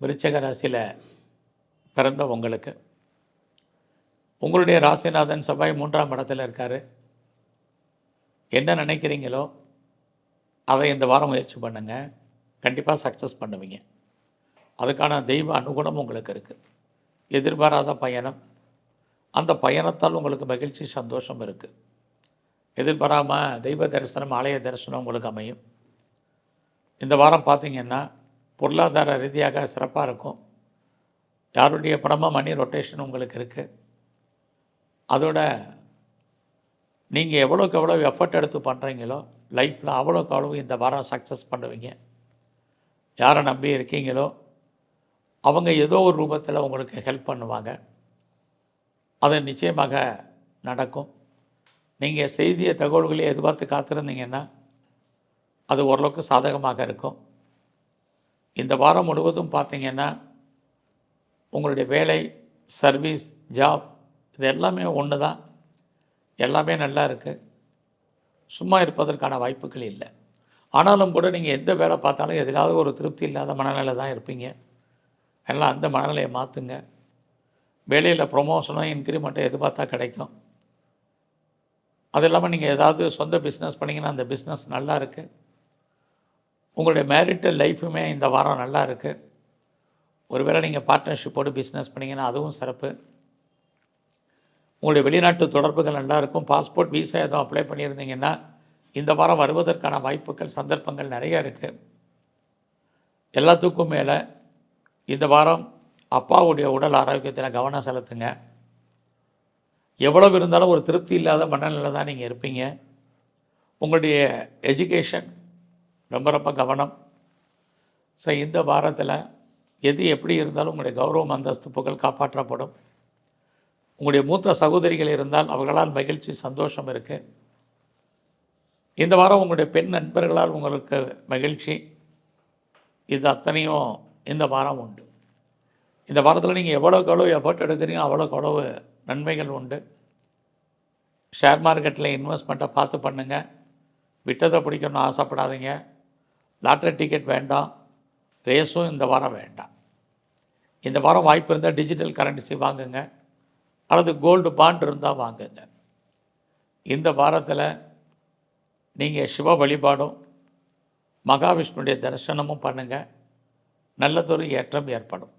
விருச்சக ராசியில் பிறந்த உங்களுக்கு. உங்களுடைய ராசிநாதன் செவ்வாய் மூன்றாம் இடத்துல இருக்கார். என்ன நினைக்கிறீங்களோ அதை இந்த வாரம் முயற்சி பண்ணுங்கள் கண்டிப்பாக சக்ஸஸ் பண்ணுவீங்க. அதுக்கான தெய்வ அனுகுணம் உங்களுக்கு இருக்குது எதிர்பாராத பயணம். அந்த பயணத்தால் உங்களுக்கு மகிழ்ச்சி சந்தோஷம் இருக்குது எதிர்பாராமல் தெய்வ தரிசனம் ஆலய தரிசனம் உங்களுக்கு அமையும். இந்த வாரம் பார்த்தீங்கன்னா பொருளாதார ரீதியாக சிறப்பாக இருக்கும். யாருடைய பணமாக மணி ரொட்டேஷன் உங்களுக்கு இருக்குது அதோட நீங்கள் எவ்வளோக்கு எவ்வளோ எஃபர்ட் எடுத்து பண்ணுறீங்களோ லைஃப்பில் அவ்வளோக்கு அவ்வளோ இந்த வாரம் சக்ஸஸ் பண்ணுவீங்க. யாரை நம்பி இருக்கீங்களோ அவங்க ஏதோ ஒரு ரூபத்தில் உங்களுக்கு ஹெல்ப் பண்ணுவாங்க. அது நிச்சயமாக நடக்கும். நீங்கள் செய்திய தகவல்களை எதிர்பார்த்து காத்திருந்தீங்கன்னா அது ஓரளவுக்கு சாதகமாக இருக்கும். இந்த வாரம் முழுவதும் பார்த்திங்கன்னா உங்களுடைய வேலை சர்வீஸ் ஜாப் இது எல்லாமே ஒன்று தான் எல்லாமே நல்லா இருக்குது சும்மா இருப்பதற்கான வாய்ப்புகள் இல்லை. ஆனாலும் கூட நீங்கள் எந்த வேலை பார்த்தாலும் எதிலாவது ஒரு திருப்தி இல்லாத மனநிலை தான் இருப்பீங்க. எல்லாம் அந்த மனநிலையை மாற்றுங்க வேலையில் ப்ரொமோஷனோ இன்க்ரிமெண்ட்டோ எதிர்பார்த்தா கிடைக்கும். அது இல்லாமல் நீங்கள் ஏதாவது சொந்த பிஸ்னஸ் பண்ணிங்கன்னா அந்த பிஸ்னஸ் நல்லா இருக்குது உங்களுடைய மேரிட்டல் லைஃபுமே இந்த வாரம் நல்லா இருக்குது ஒருவேளை நீங்கள் பார்ட்னர்ஷிப்போடு பிஸ்னஸ் பண்ணிங்கன்னா அதுவும் சிறப்பு. உங்களுடைய வெளிநாட்டு தொடர்புகள் நல்லா இருக்கும். பாஸ்போர்ட் வீசா எதுவும் அப்ளை பண்ணியிருந்தீங்கன்னா இந்த வாரம் வருவதற்கான வாய்ப்புகள் சந்தர்ப்பங்கள் நிறைய இருக்குது எல்லாத்துக்கும் மேலே இந்த வாரம் அப்பாவுடைய உடல் ஆரோக்கியத்தில் கவனம் செலுத்துங்க. எவ்வளவு இருந்தாலும் ஒரு திருப்தி இல்லாத மனநிலை தான் நீங்கள் இருப்பீங்க. உங்களுடைய எஜுகேஷன் ரொம்ப ரொம்ப கவனம். ஸோ இந்த வாரத்தில் எது எப்படி இருந்தாலும் உங்களுடைய கௌரவம் அந்தஸ்து புகழ் காப்பாற்றப்படும். உங்களுடைய மூத்த சகோதரிகள் இருந்தால் அவர்களால் மகிழ்ச்சி சந்தோஷம் இருக்குது இந்த வாரம் உங்களுடைய பெண் நண்பர்களால் உங்களுக்கு மகிழ்ச்சி. இது அத்தனையும் இந்த வாரம் உண்டு. இந்த வாரத்தில் நீங்கள் எவ்வளோக்கு எவ்வளோ எஃபர்ட் எடுக்கிறீங்க அவ்வளோக்கு அவ்வளவு நன்மைகள் உண்டு. ஷேர் மார்க்கெட்டில் இன்வெஸ்ட்மெண்ட்டை பார்த்து பண்ணுங்கள் விட்டதை பிடிக்கணும்னு ஆசைப்படாதீங்க. லாட்ரி டிக்கெட் வேண்டாம் ரேஸும் இந்த வாரம் வேண்டாம். இந்த வாரம் வாய்ப்பு இருந்தால் டிஜிட்டல் கரன்சி வாங்குங்க அல்லது கோல்டு பாண்ட் இருந்தால் வாங்குங்க. இந்த வாரத்தில் நீங்கள் சிவ வழிபாடும் மகாவிஷ்ணுடைய தரிசனமும் பண்ணுங்கள் நல்லதொரு ஏற்றம் ஏற்படும்.